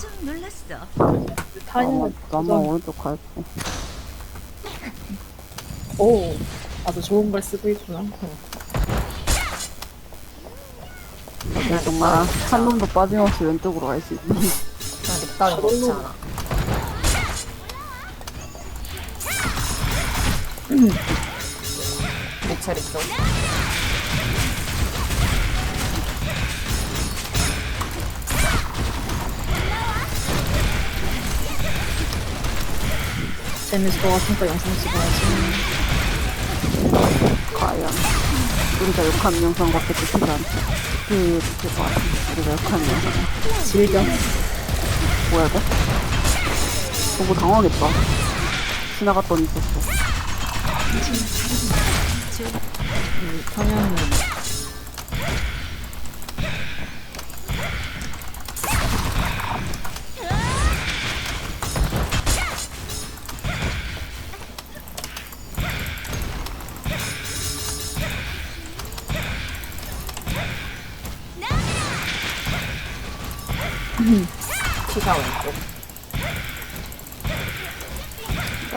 좀 놀랐어. 나만, 나만 오른쪽 갈게. 오 아주 좋은 걸 쓰고 있구나 근데 정말 한 놈도 빠짐없이 왼쪽으로 갈 수 있니? 그냥 립다리 먹지 않아. 미체리 쪽. 재밌을 것 같으니까 영상 찍어야지 과연. 우리가 욕하는 영상밖에 찍히지 않지. 그, 그거 같아. 우리가 욕하는 영상. 즐겨 뭐야, 이거? 너무 당황했다. 지나갔더니 있었어. 이 성향은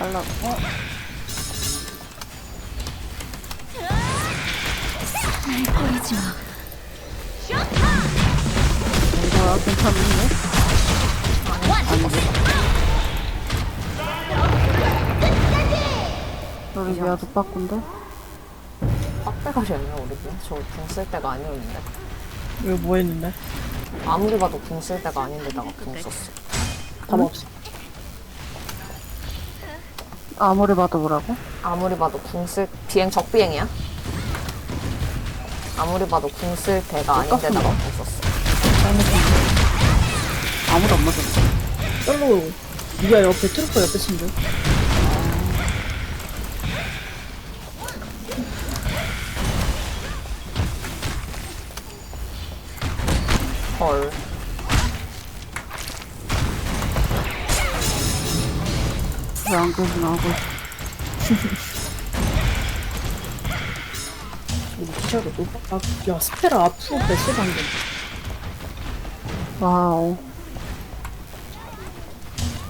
잘라. 어? 보이지 마. 이거야, 괜찮은데? 너를 위아 뒷바꾼데? 빡대가리였네, 우리 분. 저궁쓸 때가 아니었는데. 왜뭐 했는데? 아무리 봐도 궁쓸 때가 아닌데다가 궁 썼어. 답 없어 아무리 봐도 뭐라고? 아무리 봐도 궁 쓸, 비행 적비행이야? 아무리 봐도 궁쓸 때가 아닌데다가 궁 썼어. 아무도 안 맞았어. 별로 니가 옆에 트루퍼 옆에 친구 헐. 왜안 계시나 하고. 기절을 또 아, 야 스페라 앞으로 뺐어 방금 와우.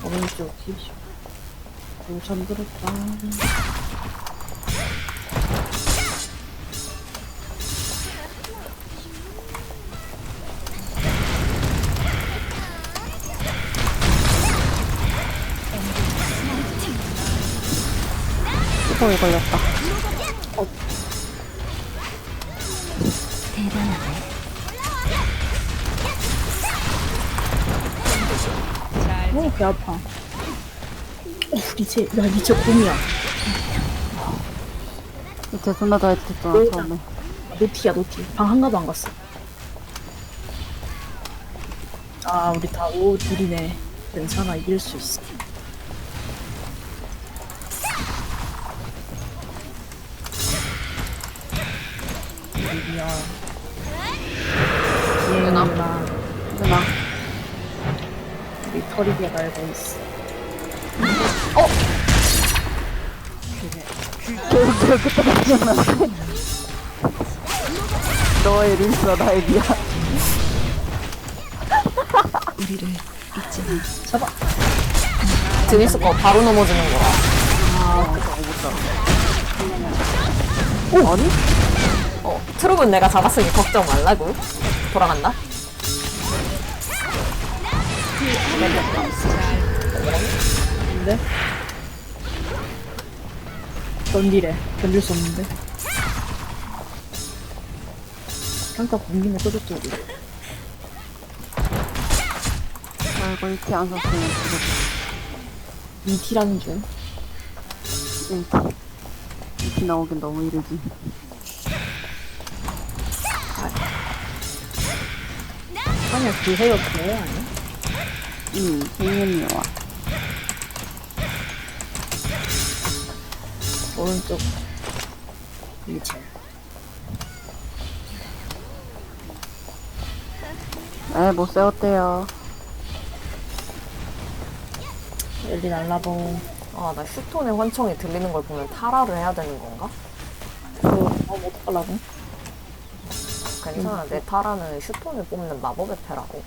오른쪽 기시 오 잠들었다 뚜껑이 걸렸다. 대단하네. 오, 배 아파. 어, 리체, 야, 리체 곰이야. 이제 존나 잘 됐잖아, 네. 처음에. 노티야, 노티. 방 한가도 안 갔어. 아, 우리 다 오, 둘이네. 괜찮아, 이길 수 있어. 얘나 누나. 우리 털이가 날고 있어. 결국 그때 생각났어. 너의 릴스와 나의 미안. 우리를 잊지 마. 잡아. 드니스 거 바로 넘어지는 거라. 오, 아니? 어, 트럭은 내가 잡았으니 걱정 말라고. 돌아간다. 근데? 던디래. 견딜 수 없는데. 평타 공기는 써줬죠, 우리. 아이고, 이렇게 안 샀으면 이티라는 줄. 죽었지. 이렇게 나오긴 너무 이르지. 아니야, 그 헤어 그래, 아니야? 응, 생년이와. 오른쪽. 리체. 에, 못 세웠대요. 엘리 날라봉. 아, 나 슈톤의 환청이 들리는 걸 보면 타라를 해야 되는 건가? 그, 어, 뭐 어떡하려고? 괜찮아. 내 타라는 슈톤을 뽑는 마법의 패라고.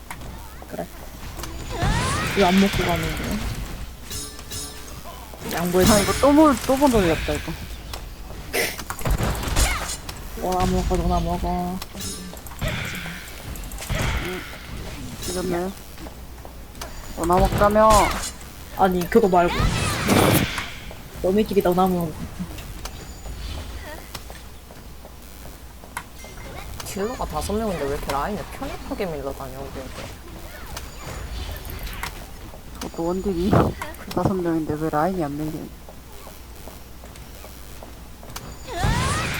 그래. 왜안 먹고 가는 거야? 양보해서 아, 이거 또 물, 또못 올렸다, 이거. 너나 먹어 너나 먹어 이겼네. 너나 먹자며. 아니 그거 말고 너네끼리 너나 먹어 딜러가 다섯 명인데 왜 이렇게 라인을 편협하게 밀러 다녀, 우리한테. 저도 원딜이 그 다섯 명인데 왜 라인이 안 밀리는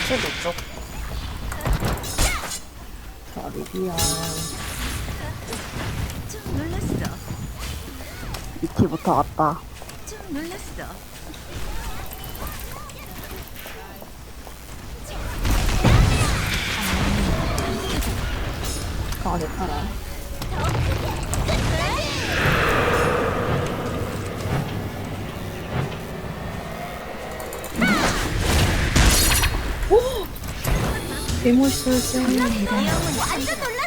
킬도 있죠? 자리비야 좀 놀랐어. 이티부터 왔다. 좀 놀랐어. 강하게 팔아 오! 개멋있어 쌤 완전. 올라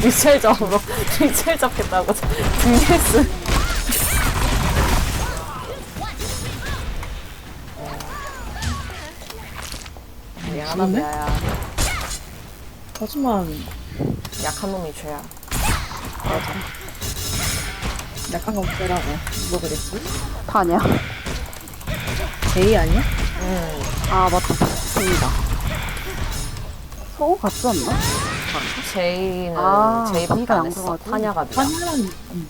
리첼 잡으러, 리첼 잡겠다고. VS. 미안하다? 미아야. 하지만 약한 놈이 죄야. 약간 건 빼라고 뭐 그랬지? 타냐? 제이 아니야? 음, 아, 맞다. 제이다. 서우 같지 않나? 제이는, 아, 제이밖에 제이가 안 했어. 타냐가 미야. 파녀는 음.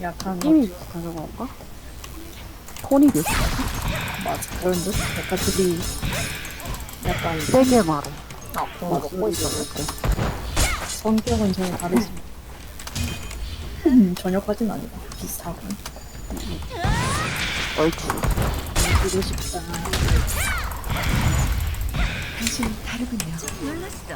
약간 거 느낌이 비슷한 건가? 톤이 비슷해. 맞아 그런 듯? 약간 둘이 약간 세게 말해. 아, 공부 먹고 있었는데. 성격은 전혀 다르지 음, 전혀까지는 아니다 비슷하고 얼추. 보고 싶다 당신 다르군요. 좀 놀랐어.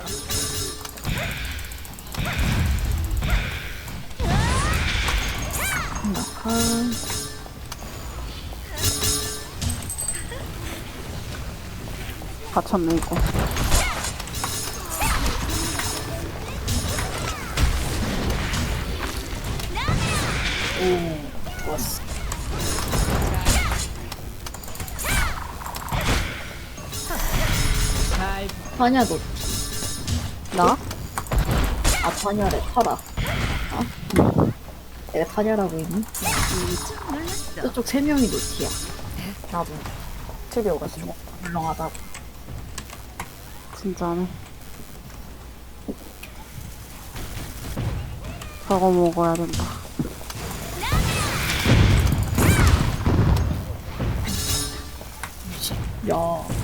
약간 갇혔네, 이거. 파냐 너 나? 아, 파냐래, 파라. 아? 내가 파냐라고 했니? 저쪽 세 명이 노티야. 나도. 특이 오가지고. 뭐, 물렁하다고. 진짜네. 저거 먹어야 된다. 야.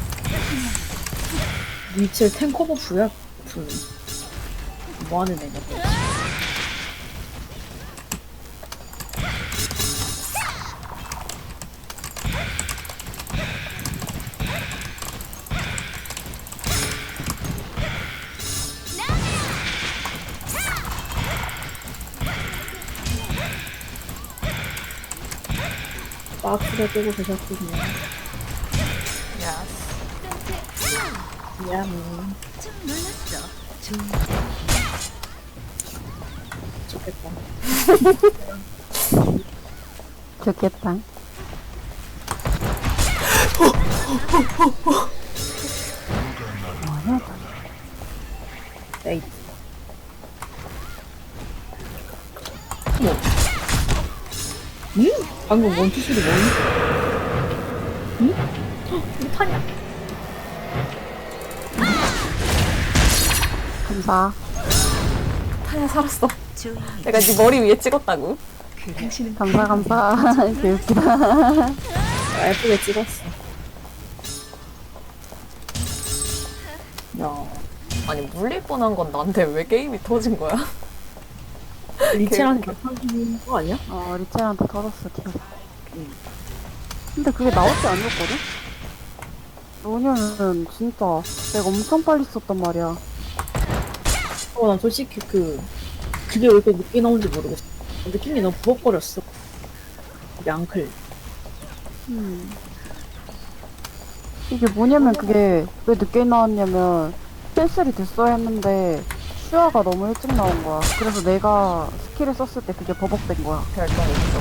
미첼 탱커버 부야, 부. 뭐하는 애냐, 도대체. 박스를 뜨고 계셨군요. 미안해. 좀 놀랐어. 좋은 좋겠다. 좋겠다. 뭐야? 에이. 뭐? 응? 방금 원투 소리 뭐니? 응? 헉, 이거 파냐? 감사. 타냐 살았어. 내가 네 머리 위에 찍었다고. 감사, 감사. 개웃기다. 아, 예쁘게 찍었어. 야, 아니, 물릴 뻔한 건 난데 왜 게임이 터진 거야? 리체랑 격하는 거 아니야? 어, 리첼한테 터졌어, 티어. 근데 그게 나올지 않았거든? 노년은 진짜 내가 엄청 빨리 썼단 말이야. 어, 난 솔직히 그, 그게 왜 이렇게 늦게 나온지 모르겠어. 느낌이 너무 부엌거렸어. 우리 앙클. 음. 이게 뭐냐면 그게 왜 늦게 나왔냐면 캔슬이 됐어야 했는데 슈아가 너무 일찍 나온 거야. 그래서 내가 스킬을 썼을 때 그게 버벅된 거야. 별똥 있죠.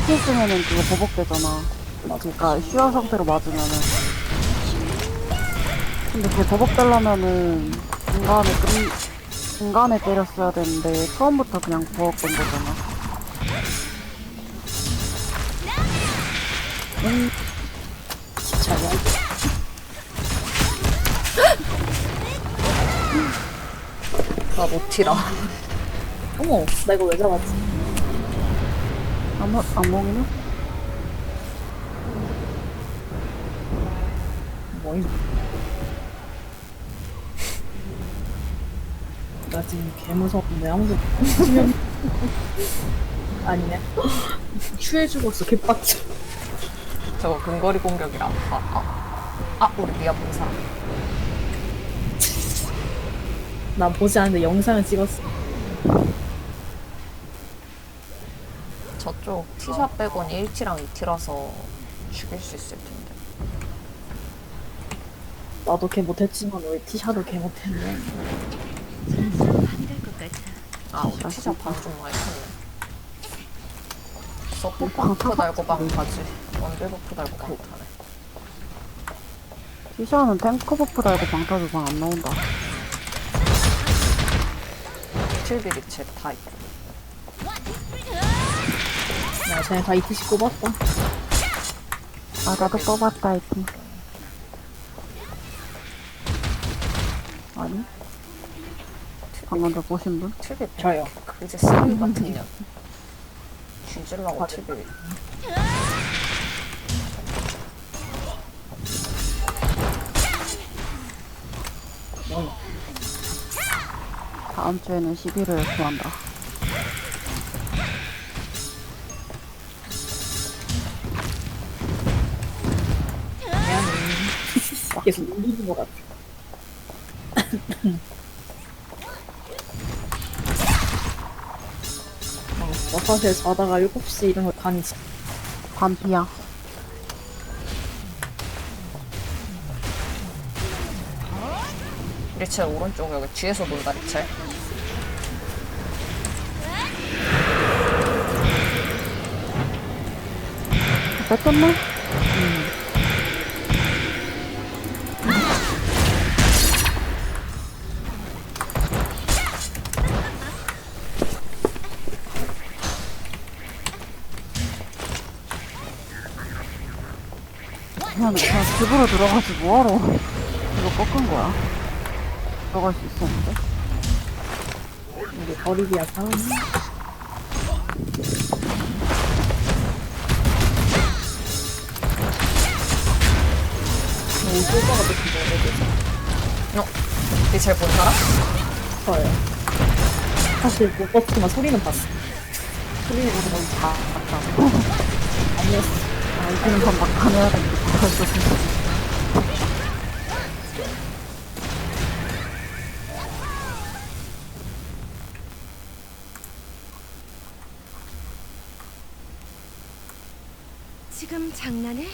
스킬 쓰면은 그게 버벅되잖아. 그러니까 슈아 상태로 맞으면은. 근데 그게 버벅되려면은 중간에 끝, 중간에 때렸어야 되는데 처음부터 그냥 버벅된 거잖아. 진짜야. 나 노티라. 어머, 나 이거 왜 잡았지? 아무, 악몽이네? 뭐임? 나 지금 개 무섭는데 아무도 아니네. 추해 죽었어 개빡쳐. 저거 근거리 공격이라. 아, 아. 아, 우리 미아 본 사람. 난 보지 않는데 영상을 찍었어. 저쪽 티샷 빼고는 1티랑 2티라서 죽일 수 있을 텐데. 나도 개 못했지만 우리 티샤도 개 못했네. 아, 우리 티샷 반좀 많이 컸네. 서포 버프 달고 방 가지. 원딜 버프 달고 방 타네. 티샤는 탱커 버프 달고 방타도 방안 나온다. 틸비 리체 다 있고. 나 쟤네 다 이티시 꼽았다. 아, 나도 뽑았다, 이팀. 아니? 방금 저 보신 분? 틸비 저요. 그제 쓰레기 같은 년. 뒤질라고 틸비. 다음 주에는 11을 구한다. 계속 울리는 것 같아. 어, 와사실 자다가 7시 이런 걸 가니 진짜 반피야. 리체 오른쪽 여기 뒤에서 논다 리체. 뺏겼나? 그냥, 그냥 집으로 들어가지 뭐하러 이거 꺾은 거야 들어갈 수 있었는데 우리 버리기야 사람. 오, 소바가 되게 어? 리체 본 사람? 커요. 사실 못 봤지만 소리는 봤어. 소리를 보고 다 봤다고 아니었어. 되겠다 벌써 진짜 지금 장난해?